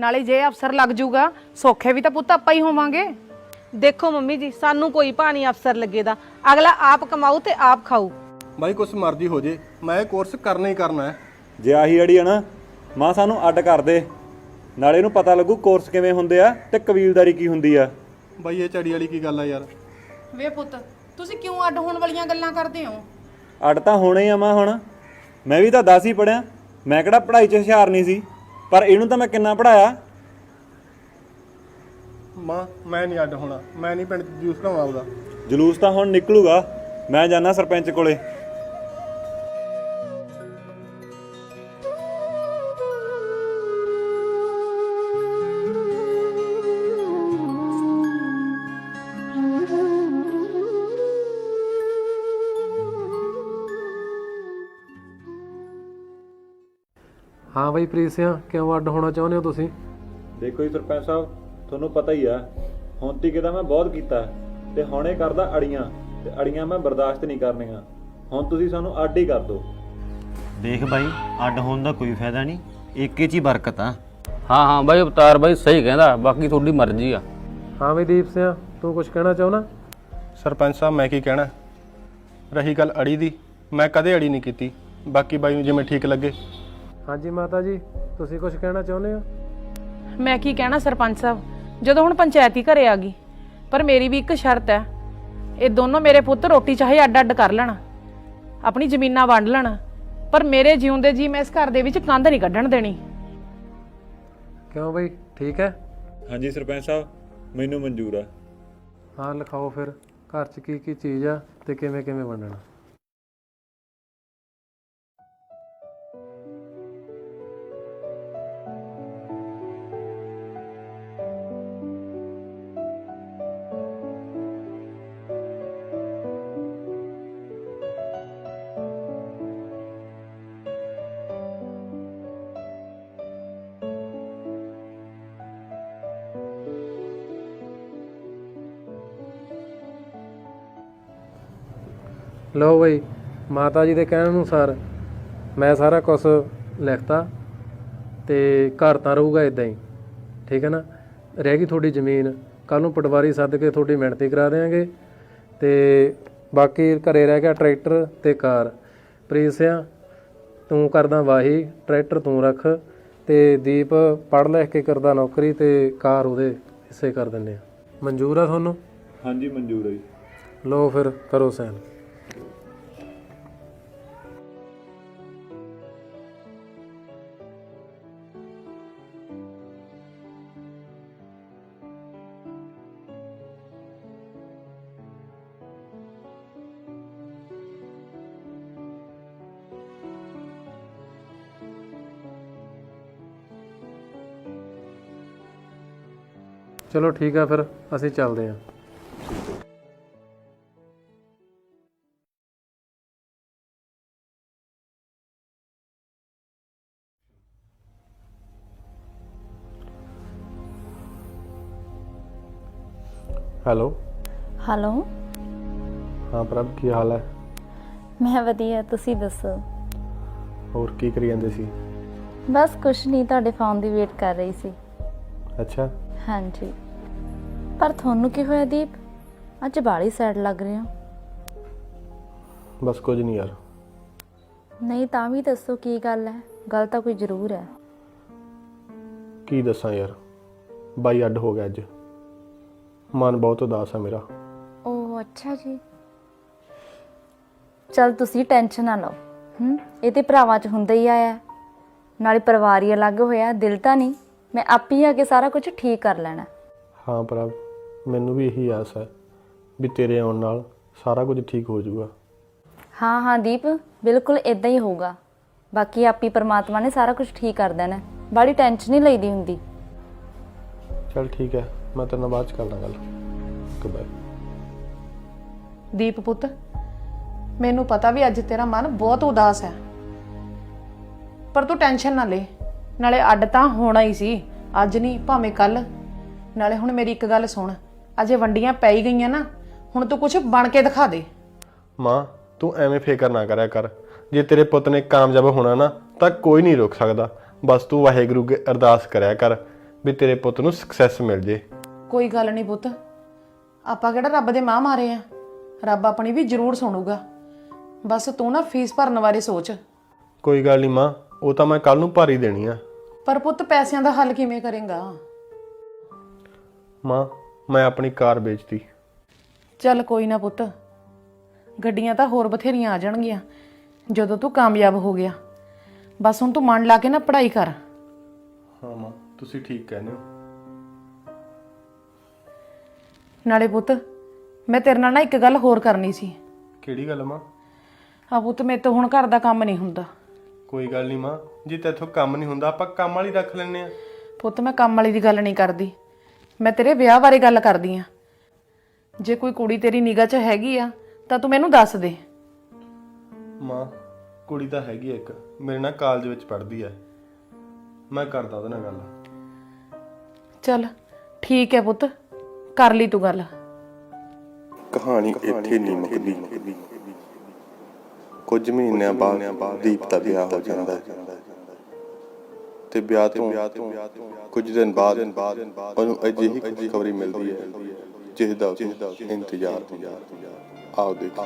ਨਾਲੇ ਜੇ ਅਫਸਰ ਲੱਗ ਜੂਗਾ ਸੌਖੇ ਵੀ ਤਾਂ ਪੁੱਤ ਆਪਾਂ ਹੀ ਹੋਵਾਂਗੇ। ਦੇਖੋ ਮੰਮੀ ਜੀ ਸਾਨੂੰ ਕੋਈ ਭਾਣੀ ਅਫਸਰ ਲੱਗੇ ਦਾ ਅਗਲਾ ਆਪ ਕਮਾਊ ਤੇ ਆਪ ਖਾਊ। ਬਾਈ ਕੁਛ ਮਰਜ਼ੀ ਹੋ ਜੇ। ਮੈਂ ਇਹ ਕੋਰਸ ਕਰਨਾ ਹੀ ਕਰਨਾ ਹੈ। ਜੇ ਆਹੀ ਅੜੀ ਆ ਨਾ ਮਾਂ ਸਾਨੂੰ ਅੱਡ ਕਰ ਦੇ। ਨਾਲੇ ਇਹਨੂੰ ਪਤਾ ਲੱਗੂ ਕੋਰਸ ਕਿਵੇਂ ਹੁੰਦੇ ਆ ਤੇ ਕਬੀਲਦਾਰੀ ਕੀ ਹੁੰਦੀ ਆ। ਬਾਈ ਇਹ ਚੜੀ ਵਾਲੀ ਕੀ ਗੱਲ ਆ ਯਾਰ? ਵੇ ਪੁੱਤ ਤੁਸੀਂ ਕਿਉਂ ਅੱਡ ਹੋਣ ਵਾਲੀਆਂ ਗੱਲਾਂ ਕਰਦੇ ਹੋ? ਅੱਡ ਤਾਂ ਹੋਣੇ ਹੀ ਆ ਮਾਂ ਹੁਣ। ਮੈਂ ਵੀ ਤਾਂ 10 ਹੀ ਪੜਿਆ ਮੈਂ ਕਿਹੜਾ ਪੜ੍ਹਾਈ 'ਚ ਹੁਸ਼ਿਆਰ ਨਹੀਂ ਸੀ ਪਰ ਇਹਨੂੰ ਤਾਂ ਮੈਂ ਕਿੰਨਾ ਪੜਾਇਆ ਮਾਂ ਮੈਂ ਨਹੀਂ ਅੱਡ ਹੋਣਾ। ਮੈਂ ਨਹੀਂ ਪਿੰਡ 'ਚ ਜੂਸ ਕਰਾਉਣਾ ਆਪਦਾ ਜਲੂਸ ਤਾਂ ਹੁਣ ਨਿਕਲੂਗਾ। ਮੈਂ ਜਾਣਾ ਸਰਪੰਚ ਕੋਲੇ। ਬਈ ਪ੍ਰੀਤ ਸਿੰਘ ਕਿਉਂ ਅੱਡ ਹੋਣਾ ਚਾਹੁੰਦੇ ਹੋ ਤੁਸੀਂ? ਦੇਖੋ ਜੀ ਸਰਪੰਚ ਸਾਹਿਬ ਤੁਹਾਨੂੰ ਪਤਾ ਹੀ ਆ ਹੁਣ ਤੀਕੇ ਤਾਂ ਮੈਂ ਬਹੁਤ ਕੀਤਾ ਤੇ ਹੁਣੇ ਕਰਦਾ ਅੜੀਆਂ ਤੇ ਅੜੀਆਂ ਮੈਂ ਬਰਦਾਸ਼ਤ ਨਹੀਂ ਕਰਨੀਆਂ। ਹੁਣ ਤੁਸੀਂ ਸਾਨੂੰ ਅੱਡ ਹੀ ਕਰ ਦਿਓ। ਦੇਖ ਬਾਈ ਅੱਡ ਹੋਣ ਦਾ ਕੋਈ ਫਾਇਦਾ ਨਹੀਂ ਏਕੇ 'ਚ ਹੀ ਬਰਕਤ ਆ। ਹਾਂ ਹਾਂ ਬਾਈ ਅਵਤਾਰ ਬਾਈ ਸਹੀ ਕਹਿੰਦਾ ਬਾਕੀ ਤੁਹਾਡੀ ਮਰਜ਼ੀ ਆ। ਹਾਂ ਬਈ ਦੀਪ ਸਿੰਘ ਤੂੰ ਕੁਝ ਕਹਿਣਾ ਚਾਹੁੰਦਾ? ਸਰਪੰਚ ਸਾਹਿਬ ਮੈਂ ਕੀ ਕਹਿਣਾ? ਰਹੀ ਗੱਲ ਅੜੀ ਦੀ ਮੈਂ ਕਦੇ ਅੜੀ ਨਹੀਂ ਕੀਤੀ। ਬਾਕੀ ਬਾਈ ਨੂੰ ਜਿਵੇਂ ਠੀਕ ਲੱਗੇ ਹਾਂਜੀ ਮਾਤਾ ਜੀ ਤੁਸੀਂ ਕੁਝ ਕਹਿਣਾ ਚਾਹੁੰਦੇ ਹੋ? ਮੈਂ ਕੀ ਕਹਿਣਾ ਸਰਪੰਚ ਸਾਹਿਬ? ਜਦੋਂ ਹੁਣ ਪੰਚਾਇਤੀ ਘਰੇ ਆ ਗਈ ਪਰ ਮੇਰੀ ਵੀ ਇੱਕ ਸ਼ਰਤ ਹੈ ਇਹ ਦੋਨੋਂ ਮੇਰੇ ਪੁੱਤ ਰੋਟੀ ਚਾਹੇ ਅੱਡ ਅੱਡ ਕਰ ਲੈਣ ਆਪਣੀ ਜ਼ਮੀਨਾਂ ਵੰਡ ਲੈਣ ਪਰ ਮੇਰੇ ਜਿਉਂਦੇ ਜੀ ਮੈਂ ਇਸ ਘਰ ਦੇ ਵਿੱਚ ਕੰਧ ਨਹੀਂ ਕੱਢਣ ਦੇਣੀ। ਕਿਉਂ ਬਈ? ਠੀਕ ਹੈ? ਹਾਂਜੀ ਸਰਪੰਚ ਸਾਹਿਬ ਮੈਨੂੰ ਮਨਜ਼ੂਰ ਆ। ਹਾਂ ਲਿਖਾਓ ਫਿਰ ਘਰ 'ਚ ਕੀ ਕੀ ਚੀਜ਼ ਆ ਤੇ ਕਿਵੇਂ ਕਿਵੇਂ ਵੰਡਣਾ? ਲਓ ਬਈ ਮਾਤਾ ਜੀ ਦੇ ਕਹਿਣ ਅਨੁਸਾਰ ਮੈਂ ਸਾਰਾ ਕੁਝ ਲਿਖਤਾ ਤੇ ਘਰ ਤਾਂ ਰਹੂਗਾ ਇਦਾਂ ਹੀ ਠੀਕ ਹੈ ਨਾ? ਰਹਿ ਗਈ ਤੁਹਾਡੀ ਜ਼ਮੀਨ ਕੱਲ ਨੂੰ ਪਟਵਾਰੀ ਸੱਦ ਕੇ ਤੁਹਾਡੀ ਮਿਹਨਤੀ ਕਰਾ ਦੇਵਾਂਗੇ ਤੇ ਬਾਕੀ ਘਰੇ ਰਹਿ ਗਿਆ ਟਰੈਕਟਰ ਤੇ ਕਾਰ। ਪ੍ਰੀਤ ਸਿਆ ਤੂੰ ਕਰਦਾ ਵਾਹੀ ਟਰੈਕਟਰ ਤੂੰ ਰੱਖ ਤੇ ਦੀਪ ਪੜ੍ਹ ਲਿਖ ਕੇ ਕਰਦਾ ਨੌਕਰੀ ਤੇ ਕਾਰ ਉਹਦੇ ਹਿੱਸੇ ਕਰ ਦਿੰਨੇ ਆ। ਮਨਜ਼ੂਰ ਆ ਤੁਹਾਨੂੰ? ਹਾਂਜੀ ਮਨਜ਼ੂਰ ਹੈ ਜੀ। ਲਓ ਫਿਰ ਕਰੋ ਸਾਈਨ ਚਲੋ ਠੀਕ ਆ ਫਿਰ ਅਸੀਂ ਚੱਲਦੇ ਹਾਂ। ਹੈਲੋ। ਹੈਲੋ। ਹਾਂ ਪ੍ਰਭ ਕੀ ਹਾਲ ਹੈ? ਮੈਂ ਵਧੀਆ ਤੁਸੀਂ ਦੱਸੋ? ਹੋਰ ਕੀ ਕਰੀ ਜਾਂਦੇ ਸੀ? ਬਸ ਕੁਛ ਨਹੀਂ ਤੁਹਾਡੇ ਫੋਨ ਦੀ ਵੇਟ ਕਰ ਰਹੀ ਸੀ। ਅੱਛਾ। ਹਾਂਜੀ। ਪਰ ਤੁਹਾਨੂੰ ਕੀ ਹੋਇਆ ਦੀਪ? ਅੱਜ ਬਾਲੀ ਸੈਡ ਲੱਗ ਰਹੇ ਹੋ। ਬਸ ਕੁਝ ਨਹੀਂ ਯਾਰ। ਨਹੀਂ ਤਾਂ ਵੀ ਦੱਸੋ ਕੀ ਗੱਲ ਹੈ? ਗੱਲ ਤਾਂ ਕੋਈ ਜ਼ਰੂਰ ਹੈ। ਕੀ ਦੱਸਾਂ ਯਾਰ? ਬਾਈ ਅੱਡ ਹੋ ਗਿਆ ਅੱਜ। ਮਨ ਬਹੁਤ ਉਦਾਸ ਹੈ ਮੇਰਾ। ਓ ਅੱਛਾ ਜੀ। ਚਲ ਤੁਸੀਂ ਟੈਨਸ਼ਨ ਨਾ ਲਓ। ਹੂੰ? ਇਹ ਤੇ ਭਰਾਵਾਂ 'ਚ ਹੁੰਦਾ ਹੀ ਆਇਆ। ਨਾਲੇ ਪਰਿਵਾਰ ਹੀ ਅਲੱਗ ਹੋਇਆ ਦਿਲ ਤਾਂ ਨਹੀਂ। ਮੈਂ ਆਪੇ ਹੀ ਆ ਕੇ ਸਾਰਾ ਕੁਝ ਠੀਕ ਕਰ ਲੈਣਾ। ਹਾਂ ਪ੍ਰਭ ਮੈਨੂੰ ਵੀ ਇਹੀ ਆਸ ਹੈ ਵੀ ਤੇਰੇ ਆਉਣ ਨਾਲ ਸਾਰਾ ਕੁਝ ਠੀਕ ਹੋ ਜਾਊਗਾ। ਹਾਂ ਹਾਂ ਦੀਪ ਬਿਲਕੁਲ ਇਦਾਂ ਹੀ ਹੋਊਗਾ। ਬਾਕੀ ਆਪੀ ਪਰਮਾਤਮਾ ਨੇ ਸਾਰਾ ਕੁਝ ਠੀਕ ਕਰ ਦੇਣਾ। ਬੜੀ ਟੈਨਸ਼ਨ ਨਹੀਂ ਲਈਦੀ ਹੁੰਦੀ। ਚਲ ਠੀਕ ਹੈ ਮੈਂ ਤੇਰੇ ਨਾਲ ਬਾਅਦ ਚ ਕਰਦਾ ਗੱਲ। ਬਾਏ ਦੀਪ ਪੁੱਤ ਮੈਨੂੰ ਪਤਾ ਵੀ ਅੱਜ ਤੇਰਾ ਮਨ ਬਹੁਤ ਉਦਾਸ ਹੈ। ਪਰ ਤੂੰ ਟੈਨਸ਼ਨ ਨਾ ਲੈ। ਨਾਲੇ ਅੱਡ ਤਾਂ ਹੋਣਾ ਹੀ ਸੀ। ਅੱਜ ਨਹੀਂ ਭਾਵੇਂ ਕੱਲ। ਨਾਲੇ ਹੁਣ ਮੇਰੀ ਇੱਕ ਗੱਲ ਸੁਣ। ਅਜੇ ਵੰਡੀਆਂ ਪੈ ਹੀ ਗਈਆਂ ਨਾ। ਹੁਣ ਤੂੰ ਕੁਝ ਬਣ ਕੇ ਦਿਖਾ ਦੇ। ਮਾਂ ਤੂੰ ਐਵੇਂ ਫਿਕਰ ਨਾ ਕਰਿਆ ਕਰ। ਜੇ ਤੇਰੇ ਪੁੱਤ ਨੇ ਕਾਮਯਾਬ ਹੋਣਾ ਨਾ ਤਾਂ ਕੋਈ ਨਹੀਂ ਰੋਕ ਸਕਦਾ। ਬਸ ਤੂੰ ਵਾਹਿਗੁਰੂ ਅੱਗੇ ਅਰਦਾਸ ਕਰਿਆ ਕਰ ਵੀ ਤੇਰੇ ਪੁੱਤ ਨੂੰ ਸਕਸੈਸ ਮਿਲ ਜੇ। ਕੋਈ ਗੱਲ ਨਹੀਂ ਪੁੱਤ। ਆਪਾਂ ਕਿਹੜਾ ਰੱਬ ਦੇ ਮਾਂ ਮਾਰੇ ਆ? ਰੱਬ ਆਪਣੀ ਵੀ ਜ਼ਰੂਰ ਸੁਣੂਗਾ। ਬਸ ਤੂੰ ਨਾ ਫੀਸ ਭਰਨ ਬਾਰੇ ਸੋਚ। ਕੋਈ ਗੱਲ ਨਹੀਂ ਮਾਂ ਉਹ ਤਾਂ ਮੈਂ ਕੱਲ ਨੂੰ ਭਰ ਹੀ ਦੇਣੀ ਆ। ਪਰ ਪੁੱਤ ਪੈਸਿਆਂ ਦਾ ਹੱਲ ਕਿਵੇਂ ਕਰੇਗਾ? ਮਾਂ ਮੈਂ ਆਪਣੀ ਕਾਰ ਵੇਚਤੀ। ਚੱਲ ਕੋਈ ਨਾ ਪੁੱਤ। ਗੱਡੀਆਂ ਤਾਂ ਹੋਰ ਬਥੇਰੀਆਂ ਆ ਜਾਣਗੀਆਂ ਜਦੋਂ ਤੂੰ ਕਾਮਯਾਬ ਹੋ ਗਿਆ। ਬਸ ਹੁਣ ਤੂੰ ਮਨ ਲਾ ਕੇ ਨਾ ਪੜ੍ਹਾਈ ਕਰ। ਹਾਂ ਮਾਂ ਤੁਸੀਂ ਠੀਕ ਕਹਿੰਦੇ ਹੋ। ਨਾਲੇ ਪੁੱਤ ਮੈਂ ਤੇਰੇ ਨਾਲ ਨਾ ਇੱਕ ਗੱਲ ਹੋਰ ਕਰਨੀ ਸੀ। ਕਿਹੜੀ ਗੱਲ ਮਾਂ? ਆ ਪੁੱਤ ਮੇਰੇ ਤੋਂ ਹੁਣ ਘਰ ਦਾ ਕੰਮ ਨਹੀਂ ਹੁੰਦਾ। ਕੋਈ ਗੱਲ ਨਹੀਂ ਮਾਂ ਜੇ ਤੇਥੋਂ ਕੰਮ ਨਹੀਂ ਹੁੰਦਾ ਆਪਾਂ ਕੰਮ ਵਾਲੀ ਰੱਖ ਲੈਨੇ ਆ ਪੁੱਤ ਮੈਂ ਕੰਮ ਵਾਲੀ ਦੀ ਗੱਲ ਨਹੀਂ ਕਰਦੀ। ਮੈਂ ਤੇਰੇ ਵਿਆਹ ਬਾਰੇ ਗੱਲ ਕਰਦੀ ਆ ਜੇ ਕੋਈ ਕੁੜੀ ਤੇਰੀ ਨਿਗਾਹ 'ਚ ਹੈਗੀ ਆ ਤਾਂ ਤੂੰ ਮੈਨੂੰ ਦੱਸ ਦੇ। ਮਾਂ ਕੁੜੀ ਤਾਂ ਹੈਗੀ ਆ ਇੱਕ ਮੇਰੇ ਨਾਲ ਕਾਲਜ ਵਿੱਚ ਪੜ੍ਹਦੀ ਆ। ਮੈਂ ਕਰਦਾ ਉਹਦੇ ਨਾਲ ਗੱਲ। ਚੱਲ ਠੀਕ ਹੈ ਪੁੱਤ ਕਰ ਲਈ ਤੂੰ ਗੱਲ। ਕਹਾਣੀ ਇੱਥੇ ਨਹੀਂ ਮੁੱਕਦੀ। ਕੁਝ ਮਹੀਨਿਆਂ ਬਾਅਦ ਦੀਪ ਦਾ ਵਿਆਹ ਹੋ ਜਾਂਦਾ ਹੈ। ਤੇ ਵਿਆਹ ਤੋਂ ਕੁਝ ਦਿਨ ਬਾਅਦ ਉਹਨੂੰ ਅਜਿਹੀ ਖੁਸ਼ਖਬਰੀ ਮਿਲਦੀ ਹੈ ਜਿਸ ਦਾ ਇੰਤਜ਼ਾਰ ਹੁੰਦਾ ਆਓ ਦੇਖੋ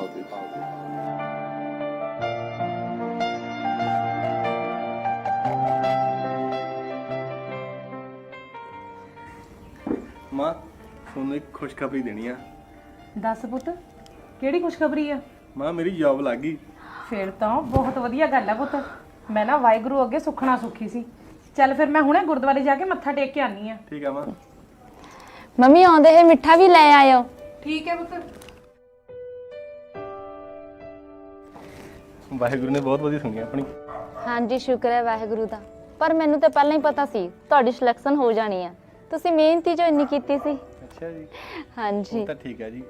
ਮਾਂ ਤੁਹਾਨੂੰ ਇੱਕ ਖੁਸ਼ਖਬਰੀ ਦੇਣੀ ਆ। ਦੱਸ ਪੁੱਤ ਕਿਹੜੀ ਖੁਸ਼ਖਬਰੀ ਆ? ਮਾਂ ਮੇਰੀ ਜੌਬ ਲੱਗ ਗਈ। ਫਿਰ ਤਾਂ ਬਹੁਤ ਵਧੀਆ ਗੱਲ ਹੈ ਪੁੱਤ। ਮੈਂ ਨਾ ਵਾਹਿਗੁਰੂ ਅੱਗੇ ਸੁਖਣਾ ਸੁਖੀ ਸੀ। ਚੱਲ ਫਿਰ ਮੈਂ ਹੁਣੇ ਗੁਰਦੁਆਰੇ ਜਾ ਕੇ ਮੱਥਾ ਟੇਕ ਕੇ ਆਨੀ ਆ। ਠੀਕ ਆ ਮਾਂ। ਮੰਮੀ ਆਉਂਦੇ ਹੋਏ ਮਿੱਠਾ ਵੀ ਲੈ ਆਇਓ। ਠੀਕ ਹੈ ਪੁੱਤ। ਵਾਹਿਗੁਰੂ ਨੇ ਬਹੁਤ ਵਧੀਆ ਸੁਣੀ ਆਪਣੀ। ਹਾਂਜੀ ਸ਼ੁਕਰ ਹੈ ਵਾਹਿਗੁਰੂ ਦਾ। ਪਰ ਮੈਨੂੰ ਤਾਂ ਪਹਿਲਾਂ ਹੀ ਪਤਾ ਸੀ ਤੁਹਾਡੀ ਸਿਲੈਕਸ਼ਨ ਹੋ ਜਾਣੀ ਆ। ਤੁਸੀਂ ਮਿਹਨਤੀ ਜੋ ਇੰਨੀ ਕੀਤੀ ਸੀ। ਅੱਛਾ ਜੀ। ਹਾਂਜੀ। ਤਾਂ ਠੀਕ ਹੈ ਜੀ।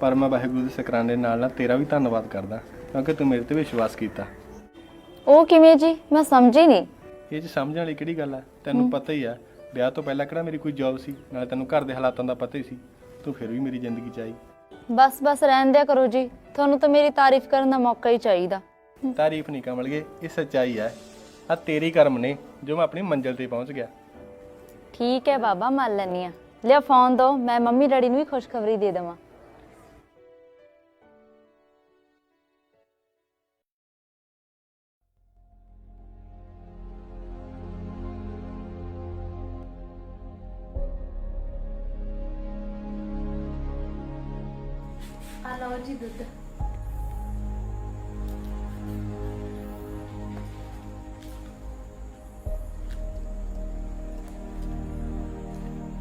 ਪਰ ਮੈਂ ਵਾਹਿਗੁਰੂ ਦੇ ਸ਼ੁਕਰਾਨੇ ਨਾਲ ਨਾਲ ਤੇਰਾ ਵੀ ਧੰਨਵਾਦ ਕਰਦਾ। ਕਿਉਂਕਿ ਤੂੰ ਮੇਰੇ ਤੇ ਵਿਸ਼ਵਾਸ ਕੀਤਾ। ਉਹ ਕਿਵੇਂ ਜੀ? ਮੈਂ ਸਮਝੀ ਨਹੀਂ। ਇਹ ਚ ਸਮਝਣ ਵਾਲੀ ਕਿਹੜੀ ਗੱਲ ਹੈ ਤੈਨੂੰ ਪਤਾ ਹੀ ਆ ਵਿਆਹ ਤੋਂ ਪਹਿਲਾਂ ਕਿਹੜਾ ਮੇਰੀ ਕੋਈ ਜੌਬ ਸੀ ਨਾਲੇ ਤੈਨੂੰ ਘਰ ਦੇ ਹਾਲਾਤਾਂ ਦਾ ਪਤਾ ਹੀ ਸੀ ਤੂੰ ਫਿਰ ਵੀ ਮੇਰੀ ਜ਼ਿੰਦਗੀ ਚ ਆਈ। ਬਸ ਬਸ ਰਹਿਣ ਦਿਆ ਕਰੋ ਜੀ। ਤੁਹਾਨੂੰ ਤਾਂ ਮੇਰੀ ਤਾਰੀਫ ਕਰਨ ਦਾ ਮੌਕਾ ਹੀ ਚਾਹੀਦਾ। ਤਾਰੀਫ ਨਹੀਂ ਕਮਲਗੇ ਇਹ ਸੱਚਾਈ ਹੈ ਆ ਤੇਰੀ ਕਰਮ ਨੇ ਜੋ ਮੈਂ ਆਪਣੀ ਮੰਜ਼ਿਲ ਤੇ ਪਹੁੰਚ ਗਿਆ। ਠੀਕ ਹੈ ਬਾਬਾ ਮੰਨ ਲੈਣੀ ਆ ਲਿਆ ਫੋਨ ਦੋ ਮੈਂ ਮੰਮੀ ਡੈਡੀ ਨੂੰ ਵੀ ਖੁਸ਼ਖਬਰੀ ਦੇ ਦੇਵਾਂ।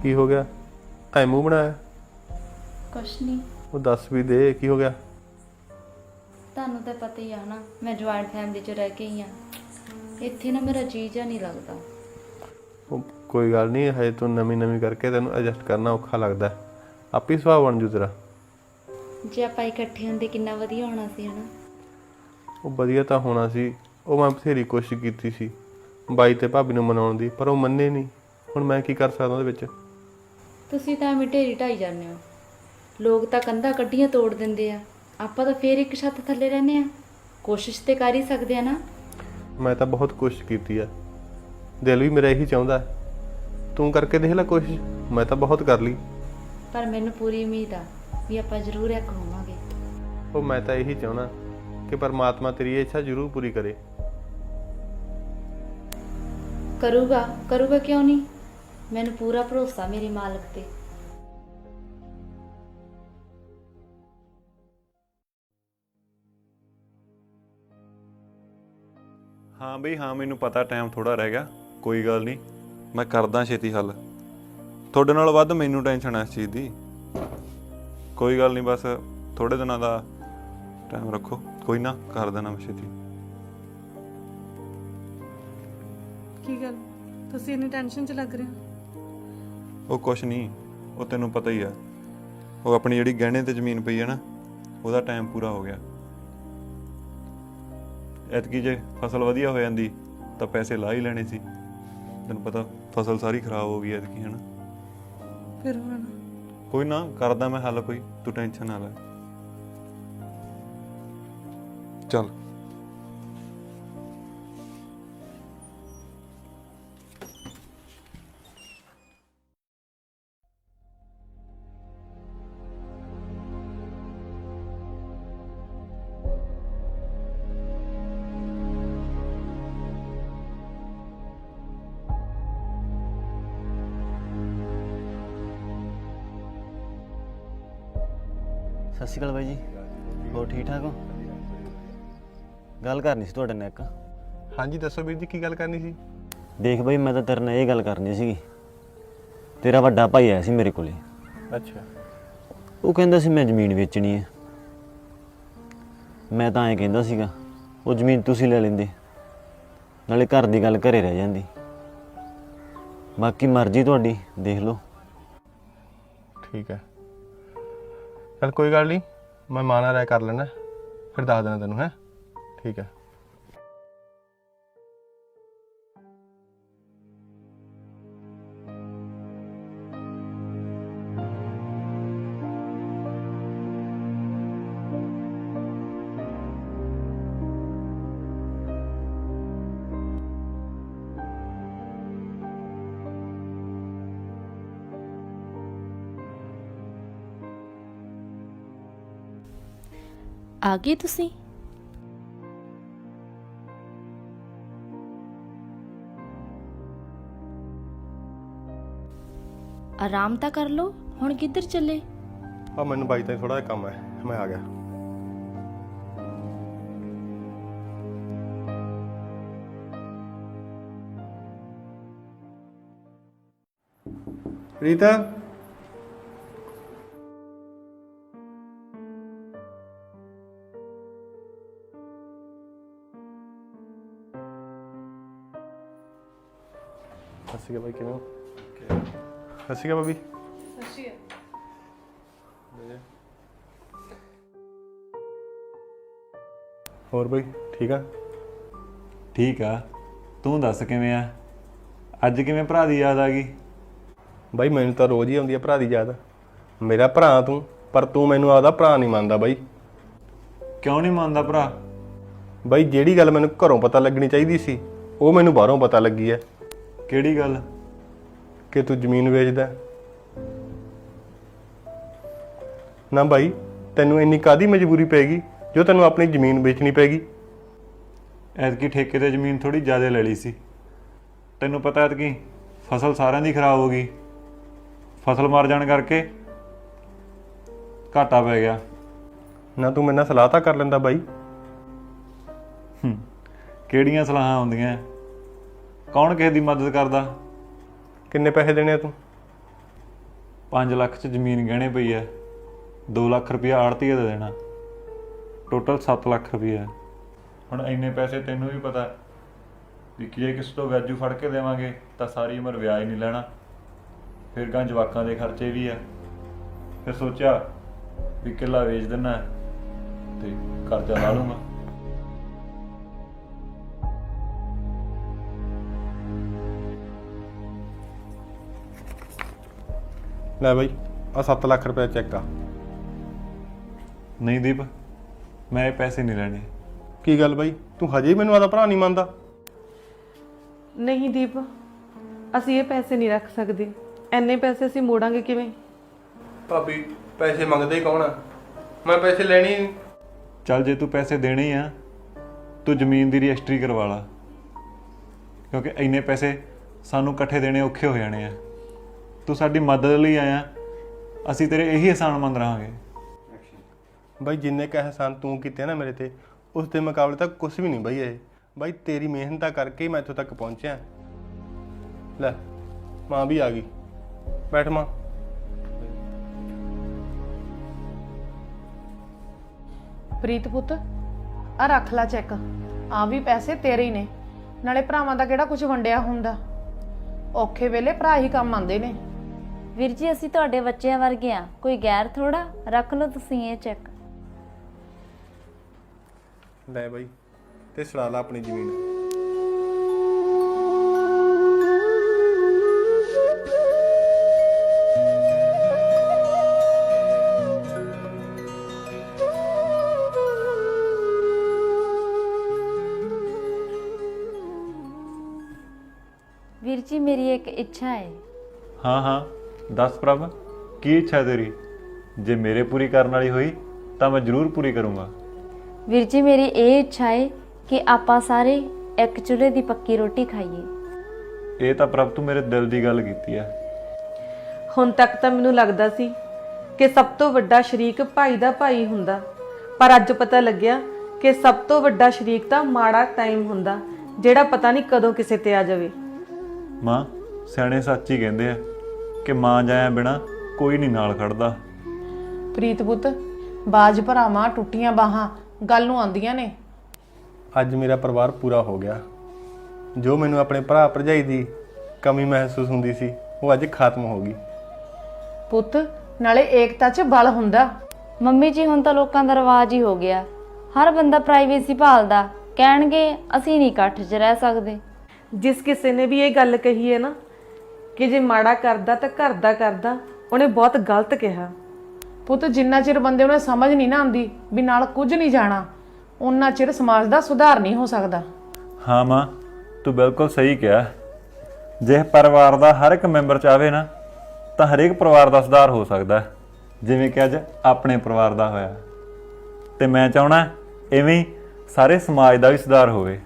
ਕੀ ਹੋ ਗਿਆ? ਐ ਮੂੰਹ ਬਣਾਇਆ? ਕੁਛ ਨਹੀਂ ਉਹ ਦੱਸ ਵੀ ਦੇ ਕੀ ਹੋ ਗਿਆ? ਤੁਹਾਨੂੰ ਤਾਂ ਪਤਾ ਹੀ ਆ ਨਾ ਮੈਂ ਜੁਆਇੰਟ ਫੈਮਿਲੀ 'ਚ ਰਹਿ ਕੇ ਹੀ। ਆ ਇੱਥੇ ਨਾ ਮੇਰਾ ਜੀ ਜਾ ਨਹੀਂ ਲੱਗਦਾ। ਉਹ ਕੋਈ ਗੱਲ ਨਹੀਂ ਹਜੇ ਤੂੰ ਨਵੀਂ ਨਵੀਂ ਕਰਕੇ ਤੈਨੂੰ ਐਡਜਸਟ ਕਰਨਾ ਔਖਾ ਲੱਗਦਾ। ਆਪੇ ਸੁਭਾਅ ਬਣ ਜੂ ਤੇਰਾ। ਜੇ ਆਪਾਂ ਇਕੱਠੇ ਹੁੰਦੇ ਕਿੰਨਾ ਵਧੀਆ ਹੋਣਾ ਸੀ ਹਨਾ? ਉਹ ਵਧੀਆ ਤਾਂ ਹੋਣਾ ਸੀ। ਉਹ ਮੈਂ ਬਥੇਰੀ ਕੋਸ਼ਿਸ਼ ਕੀਤੀ ਸੀ। ਬਾਈ ਤੇ ਭਾਬੀ ਨੂੰ ਮਨਾਉਣ ਦੀ ਪਰ ਉਹ ਮੰਨੇ ਨਹੀਂ ਹੁਣ ਮੈਂ ਕੀ ਕਰ ਸਕਦਾ ਉਹਦੇ ਵਿੱਚ? ਤੁਸੀਂ ਤਾਂ ਐਵੇਂ ਢੇਰੀ ਢਾਈ ਜਾਂਦੇ ਹੋ। ਲੋਕ ਤਾਂ ਕੰਧਾਂ ਕੱਢੀਆਂ ਤੋੜ ਦਿੰਦੇ ਆ। ਆਪਾਂ ਤਾਂ ਫੇਰ ਇੱਕ ਛੱਤ ਥੱਲੇ ਰਹਿੰਦੇ ਆ। ਕੋਸ਼ਿਸ਼ ਤੇ ਕਰ ਹੀ ਸਕਦੇ ਆ ਨਾ। ਮੈਂ ਤਾਂ ਬਹੁਤ ਕੋਸ਼ਿਸ਼ ਕੀਤੀ ਹੈ ਦਿਲ ਵੀ ਮੇਰਾ ਇਹੀ ਚਾਹੁੰਦਾ। ਤੂੰ ਕਰਕੇ ਦੇਖ ਲੈ ਕੋਸ਼ਿਸ਼। ਮੈਂ ਤਾਂ ਬਹੁਤ ਕਰ ਲਈ। ਪਰ ਮੈਨੂੰ ਪੂਰੀ ਉਮੀਦ ਆ ਵੀ ਆਪਾਂ ਜ਼ਰੂਰ ਇੱਕ ਹੋਵਾਂਗੇ। ਉਹ ਮੈਂ ਤਾਂ ਇਹੀ ਚਾਹੁੰਦਾ ਕਿ ਪਰਮਾਤਮਾ ਤੇਰੀ ਇਹ ਇੱਛਾ ਜ਼ਰੂਰ ਪੂਰੀ ਕਰੇ। ਕਰੂਗਾ। ਕਰੂਗਾ ਕਿਉਂ ਨਹੀਂ? ਮੈਨੂੰ ਪੂਰਾ ਭਰੋਸਾ ਮੇਰੇ ਮਾਲਕ ਤੇ। ਹਾਂ ਬਈ ਹਾਂ ਮੈਨੂੰ ਪਤਾ ਟਾਈਮ ਥੋੜਾ ਰਹਿ ਗਿਆ। ਕੋਈ ਗੱਲ ਨਹੀਂ ਮੈਂ ਕਰਦਾ ਛੇਤੀ ਹੱਲ। ਤੁਹਾਡੇ ਨਾਲ ਵੱਧ ਮੈਨੂੰ ਟੈਨਸ਼ਨ ਹੈ ਇਸ ਚੀਜ਼ ਦੀ। ਕੋਈ ਗੱਲ ਨਹੀਂ ਬਸ ਥੋੜੇ ਦਿਨਾਂ ਦਾ ਟਾਈਮ ਰੱਖੋ। ਕੋਈ ਨਾ ਕਰ ਦੇਣਾ ਮੈਂ ਛੇਤੀ। ਕੀ ਗੱਲ? ਤੁਸੀਂ ਇੰਨੀ ਟੈਨਸ਼ਨ 'ਚ ਲੱਗ ਰਹੇ ਹੋ? ਉਹ ਕੁਛ ਨਹੀਂ ਉਹ ਤੈਨੂੰ ਪਤਾ ਹੀ ਆ। ਉਹ ਆਪਣੀ ਜਿਹੜੀ ਗਹਿਣੇ ਤੇ ਜ਼ਮੀਨ ਪਈ ਹੈ ਨਾ ਉਹਦਾ ਟਾਈਮ ਪੂਰਾ ਹੋ ਗਿਆ। ਐਤਕੀ ਜੇ ਫਸਲ ਵਧੀਆ ਹੋ ਜਾਂਦੀ ਤਾਂ ਪੈਸੇ ਲਾ ਹੀ ਲੈਣੇ ਸੀ। ਤੈਨੂੰ ਪਤਾ ਫਸਲ ਸਾਰੀ ਖਰਾਬ ਹੋ ਗਈ ਐਤਕੀ ਹਨਾ? ਫਿਰ ਹੁਣ? ਕੋਈ ਨਾ ਕਰਦਾ ਮੈਂ ਹੱਲ ਕੋਈ ਤੂੰ ਟੈਨਸ਼ਨ ਨਾ ਲੈ। ਚੱਲ। ਗੱਲ ਕਰਨੀ ਸੀ ਤੁਹਾਡੇ ਨਾਲ ਇੱਕ। ਹਾਂਜੀ ਦੱਸੋ ਵੀਰ ਜੀ ਕੀ ਗੱਲ ਕਰਨੀ ਸੀ? ਦੇਖ ਬਾਈ ਮੈਂ ਤਾਂ ਤੇਰੇ ਨਾਲ ਇਹ ਗੱਲ ਕਰਨੀ ਸੀਗੀ। ਤੇਰਾ ਵੱਡਾ ਭਾਈ ਆਇਆ ਸੀ ਮੇਰੇ ਕੋਲੇ। ਅੱਛਾ। ਉਹ ਕਹਿੰਦਾ ਸੀ ਮੈਂ ਜ਼ਮੀਨ ਵੇਚਣੀ ਹੈ ਮੈਂ ਤਾਂ ਐਂ ਕਹਿੰਦਾ ਸੀਗਾ ਉਹ ਜ਼ਮੀਨ ਤੁਸੀਂ ਲੈ ਲੈਂਦੇ। ਨਾਲੇ ਘਰ ਦੀ ਗੱਲ ਘਰੇ ਰਹਿ ਜਾਂਦੀ। ਬਾਕੀ ਮਰਜ਼ੀ ਤੁਹਾਡੀ ਦੇਖ ਲਓ। ਠੀਕ ਹੈ। ਚਲ ਕੋਈ ਗੱਲ ਨਹੀਂ ਮੈਂ ਮਾਨਾ ਰਾਇ ਕਰ ਲੈਣਾ ਫਿਰ ਦੱਸ ਦੇਣਾ ਤੈਨੂੰ ਹੈ? fica. Ah, gitu. ਆਰਾਮ ਤਾਂ ਕਰ ਲਓ, ਹੁਣ ਕਿੱਧਰ ਚੱਲੇ? ਆ ਮੈਨੂੰ ਬਾਈ ਤਾਂ ਥੋੜਾ ਜਿਹਾ ਕੰਮ ਹੈ, ਮੈਂ ਆ ਗਿਆ। ਰੀਤਾ? ਸਸੀ ਕਾ ਬਾਬੀ ਹੋਰ ਬਈ ਠੀਕ ਆ? ਠੀਕ ਆ। ਤੂੰ ਦੱਸ ਕਿਵੇਂ ਆ? ਅੱਜ ਕਿਵੇਂ ਭਰਾ ਦੀ ਯਾਦ ਆ ਗਈ? ਬਾਈ ਮੈਨੂੰ ਤਾਂ ਰੋਜ਼ ਹੀ ਆਉਂਦੀ ਆ ਭਰਾ ਦੀ ਯਾਦ। ਮੇਰਾ ਭਰਾ ਤੂੰ ਪਰ ਤੂੰ ਮੈਨੂੰ ਆਦਾ ਭਰਾ ਨਹੀਂ ਮੰਨਦਾ ਬਾਈ ਕਿਉਂ ਨਹੀਂ ਮੰਨਦਾ ਭਰਾ? ਬਾਈ ਜਿਹੜੀ ਗੱਲ ਮੈਨੂੰ ਘਰੋਂ ਪਤਾ ਲੱਗਣੀ ਚਾਹੀਦੀ ਸੀ ਉਹ ਮੈਨੂੰ ਬਾਹਰੋਂ ਪਤਾ ਲੱਗੀ ਹੈ ਕਿਹੜੀ ਗੱਲ? ਕਿ ਤੂੰ ਜ਼ਮੀਨ ਵੇਚਦਾ ਹੈ। ਨਾ ਬਾਈ ਤੈਨੂੰ ਇੰਨੀ ਕਾਦੀ ਮਜਬੂਰੀ ਪੈਗੀ ਜੋ ਤੈਨੂੰ ਆਪਣੀ ਜ਼ਮੀਨ ਵੇਚਣੀ ਪੈਗੀ ਐਤਕੀ ਠੇਕੇ ਤੇ ਜ਼ਮੀਨ ਥੋੜੀ ਜ਼ਿਆਦਾ ਲੈ ਲਈ ਸੀ। ਤੈਨੂੰ ਪਤਾ ਐਤਕੀ ਫਸਲ ਸਾਰਿਆਂ ਦੀ ਖਰਾਬ ਹੋ ਗਈ। ਫਸਲ ਮਰ ਜਾਣ ਕਰਕੇ ਘਾਟਾ ਪੈ ਗਿਆ। ਨਾ ਤੂੰ ਮੇਰੇ ਨਾਲ ਸਲਾਹ ਤਾਂ ਕਰ ਲੈਂਦਾ ਬਾਈ ਹੂੰ, ਕਿਹੜੀਆਂ ਸਲਾਹਾਂ ਹੁੰਦੀਆਂ ਕੌਣ ਕਿਸੇ ਦੀ ਮਦਦ ਕਰਦਾ? ਕਿੰਨੇ ਪੈਸੇ ਦੇਣੇ ਆ ਤੂੰ? 5 ਲੱਖ ਚ ਜ਼ਮੀਨ ਗਹਿਣੇ ਪਈ ਐ। 2 ਲੱਖ ਰੁਪਇਆ ਆੜਤੀਏ ਦਾ ਦੇਣਾ। ਟੋਟਲ 7 ਲੱਖ ਰੁਪਇਆ ਹੁਣ ਇੰਨੇ ਪੈਸੇ ਤੈਨੂੰ ਵੀ ਪਤਾ ਵੀ ਜੇ ਕਿਸ ਤੋਂ ਵਿਆਜੂ ਫੜ ਕੇ ਦੇਵਾਂਗੇ ਤਾਂ ਸਾਰੀ ਉਮਰ ਵਿਆਜ ਨਹੀਂ ਲੈਣਾ। ਫਿਰ ਗਾਂ ਜਵਾਕਾਂ ਦੇ ਖਰਚੇ ਵੀ ਆ ਫਿਰ ਸੋਚਿਆ ਵੀ ਕਿੱਲਾ ਵੇਚ ਦਿੰਨਾ ਤੇ ਕਰਜ਼ਾ ਲਾ ਲੂੰਗਾ। ਲੈ ਬਾਈ ਆ 7 ਲੱਖ ਰੁਪਏ ਚੈੱਕ ਆ। ਨਹੀਂ ਦੀਪ ਮੈਂ ਇਹ ਪੈਸੇ ਨਹੀਂ ਲੈਣੇ। ਕੀ ਗੱਲ ਬਾਈ? ਤੂੰ ਹਜੇ ਮੈਨੂੰ ਆਦਾ ਭਰਾ ਨਹੀਂ ਮੰਨਦਾ। ਨਹੀਂ ਦੀਪ ਅਸੀਂ ਇਹ ਪੈਸੇ ਨਹੀਂ ਰੱਖ ਸਕਦੇ। ਐਨੇ ਪੈਸੇ ਅਸੀਂ ਮੋੜਾਂਗੇ ਕਿਵੇਂ? ਭਾਬੀ ਪੈਸੇ ਮੰਗਦੇ ਹੀ ਕੌਣ ਆ? ਮੈਂ ਪੈਸੇ ਲੈਣੇ ਹੀ ਨਹੀਂ। ਚੱਲ ਜੇ ਤੂੰ ਪੈਸੇ ਦੇਣੇ ਹੀ ਆ ਤੂੰ ਜ਼ਮੀਨ ਦੀ ਰਜਿਸਟਰੀ ਕਰਵਾ ਲਾ। ਕਿਉਂਕਿ ਇੰਨੇ ਪੈਸੇ ਸਾਨੂੰ ਇਕੱਠੇ ਦੇਣੇ ਔਖੇ ਹੋ ਜਾਣੇ ਆ। ਤੂੰ ਸਾਡੀ ਮਦਦ ਲਈ ਆਇਆ। ਅਸੀਂ ਤੇਰੇ ਇਹੀ ਆਸਾਨਮੰਦ ਰਹਾਂਗੇ। ਬਾਈ ਜਿੰਨੇ ਕੁ ਅਹਿਸਾਨ ਤੂੰ ਕੀਤੇ ਨਾ ਮੇਰੇ ਤੇ ਉਸ ਦੇ ਮੁਕਾਬਲੇ ਤਾਂ ਕੁਝ ਵੀ ਨਹੀਂ ਬਾਈ ਇਹ। ਬਾਈ ਤੇਰੀ ਮਿਹਨਤਾਂ ਕਰਕੇ ਹੀ ਮੈਂ ਇੱਥੋਂ ਤੱਕ ਪਹੁੰਚਿਆ। ਲੈ ਮਾਂ ਵੀ ਆ ਗਈ। ਬੈਠ ਮਾਂ। ਪ੍ਰੀਤ ਪੁੱਤ ਆ ਰੱਖ ਲੈ ਚੈੱਕ। ਆ ਵੀ ਪੈਸੇ ਤੇਰੇ ਹੀ ਨੇ। ਨਾਲੇ ਭਰਾਵਾਂ ਦਾ ਕਿਹੜਾ ਕੁਝ ਵੰਡਿਆ ਹੁੰਦਾ। ਔਖੇ ਵੇਲੇ ਭਰਾ ਹੀ ਕੰਮ ਆਉਂਦੇ ਨੇ। ਵੀਰ ਜੀ ਅਸੀਂ ਤੁਹਾਡੇ ਬੱਚਿਆਂ ਵਰਗੇ ਆ। ਕੋਈ ਗੈਰ ਥੋੜਾ ਰੱਖ ਲਓ ਤੁਸੀਂ ਇਹ ਚੈੱਕ। ਲੈ ਬਾਈ ਤੇ ਛੜਾ ਲਾ ਆਪਣੀ ਜ਼ਮੀਨ। ਵੀਰ ਜੀ ਮੇਰੀ ਇੱਕ ਇੱਛਾ ਹੈ ਹਾਂ ਹਾਂ। ਦੱਸ ਪ੍ਰਭ ਕੀ ਇੱਛਾ ਤੇਰੀ? ਜੇ ਮੇਰੇ ਪੂਰੀ ਕਰਨ ਵਾਲੀ ਹੋਈ ਤਾਂ ਮੈਂ ਜ਼ਰੂਰ ਪੂਰੀ ਕਰੂੰਗਾ। ਵੀਰ ਜੀ ਮੇਰੀ ਇਹ ਇੱਛਾ ਹੈ ਕਿ ਆਪਾਂ ਸਾਰੇ ਇੱਕ ਚੁੱਲ੍ਹੇ ਦੀ ਪੱਕੀ ਰੋਟੀ ਖਾਈਏ। ਇਹ ਤਾਂ ਪ੍ਰਭ ਤੂੰ ਮੇਰੇ ਦਿਲ ਦੀ ਗੱਲ ਕੀਤੀ ਆ। ਹੁਣ ਤੱਕ ਤਾਂ ਮੈਨੂੰ ਲੱਗਦਾ ਸੀ ਕਿ ਸਭ ਤੋਂ ਵੱਡਾ ਸ਼ਰੀਕ ਭਾਈ ਦਾ ਭਾਈ ਹੁੰਦਾ। ਪਰ ਅੱਜ ਪਤਾ ਲੱਗਿਆ ਕਿ ਸਭ ਤੋਂ ਵੱਡਾ ਸ਼ਰੀਕ ਤਾਂ ਮਾੜਾ ਟਾਈਮ ਹੁੰਦਾ ਜਿਹੜਾ ਪਤਾ ਨਹੀਂ ਕਦੋਂ ਕਿਸੇ ਤੇ ਆ ਜਾਵੇ। ਮਾਂ ਸਿਆਣੇ ਸੱਚ ਹੀ ਕਹਿੰਦੇ ਆ। ਕਿ ਮਾਂ ਜਾਇਆ ਬਿਨਾ ਕੋਈ ਨਹੀਂ ਨਾਲ ਖੜਦਾ। ਪ੍ਰੀਤ ਪੁੱਤ ਬਾਜ ਭਰਾਵਾਂ ਟੁੱਟੀਆਂ ਬਾਹਾਂ ਗੱਲ ਨੂੰ ਆਉਂਦੀਆਂ ਨੇ। ਅੱਜ ਮੇਰਾ ਪਰਿਵਾਰ ਪੂਰਾ ਹੋ ਗਿਆ। ਜੋ ਮੈਨੂੰ ਆਪਣੇ ਭਰਾ ਭਰਜਾਈ ਦੀ ਕਮੀ ਮਹਿਸੂਸ ਹੁੰਦੀ ਸੀ ਉਹ ਅੱਜ ਖਤਮ ਹੋ ਗਈ। ਪੁੱਤ ਨਾਲੇ ਏਕਤਾ 'ਚ ਬਲ ਹੁੰਦਾ। ਮੰਮੀ ਜੀ ਹੁਣ ਤਾਂ ਲੋਕਾਂ ਦਾ ਰਿਵਾਜ ਹੀ ਹੋ ਗਿਆ। ਹਰ ਬੰਦਾ ਪ੍ਰਾਈਵੇਸੀ ਭਾਲਦਾ। ਕਹਿਣਗੇ ਅਸੀਂ ਨਹੀਂ ਇਕੱਠ 'ਚ ਰਹਿ ਸਕਦੇ। ਜਿਸ ਕਿਸੇ ਨੇ ਵੀ ਇਹ ਗੱਲ ਕਹੀ ਹੈ ਨਾ ਕਿ ਜੇ ਮਾੜਾ ਕਰਦਾ ਤਾਂ ਘਰ ਦਾ ਕਰਦਾ। ਉਹਨੇ ਬਹੁਤ ਗਲਤ ਕਿਹਾ। ਪੁੱਤ ਜਿੰਨਾ ਚਿਰ ਬੰਦੇ ਨੂੰ ਇਹ ਸਮਝ ਨਹੀਂ ਨਾ ਆਉਂਦੀ ਵੀ ਨਾਲ ਕੁਝ ਨਹੀਂ ਜਾਣਾ ਉਹਨਾਂ ਚਿਰ ਸਮਾਜ ਦਾ ਸੁਧਾਰ ਨਹੀਂ ਹੋ ਸਕਦਾ। ਹਾਂ ਮਾਂ ਤੂੰ ਬਿਲਕੁਲ ਸਹੀ ਕਿਹਾ। ਜੇ ਪਰਿਵਾਰ ਦਾ ਹਰ ਇੱਕ ਮੈਂਬਰ ਚਾਹਵੇ ਨਾ ਤਾਂ ਹਰੇਕ ਪਰਿਵਾਰ ਦਾ ਸੁਧਾਰ ਹੋ ਸਕਦਾ। ਜਿਵੇਂ ਕਿ ਅੱਜ ਆਪਣੇ ਪਰਿਵਾਰ ਦਾ ਹੋਇਆ। ਤੇ ਮੈਂ ਚਾਹਣਾ ਐਵੇਂ ਸਾਰੇ ਸਮਾਜ ਦਾ ਵੀ ਸੁਧਾਰ ਹੋਵੇ।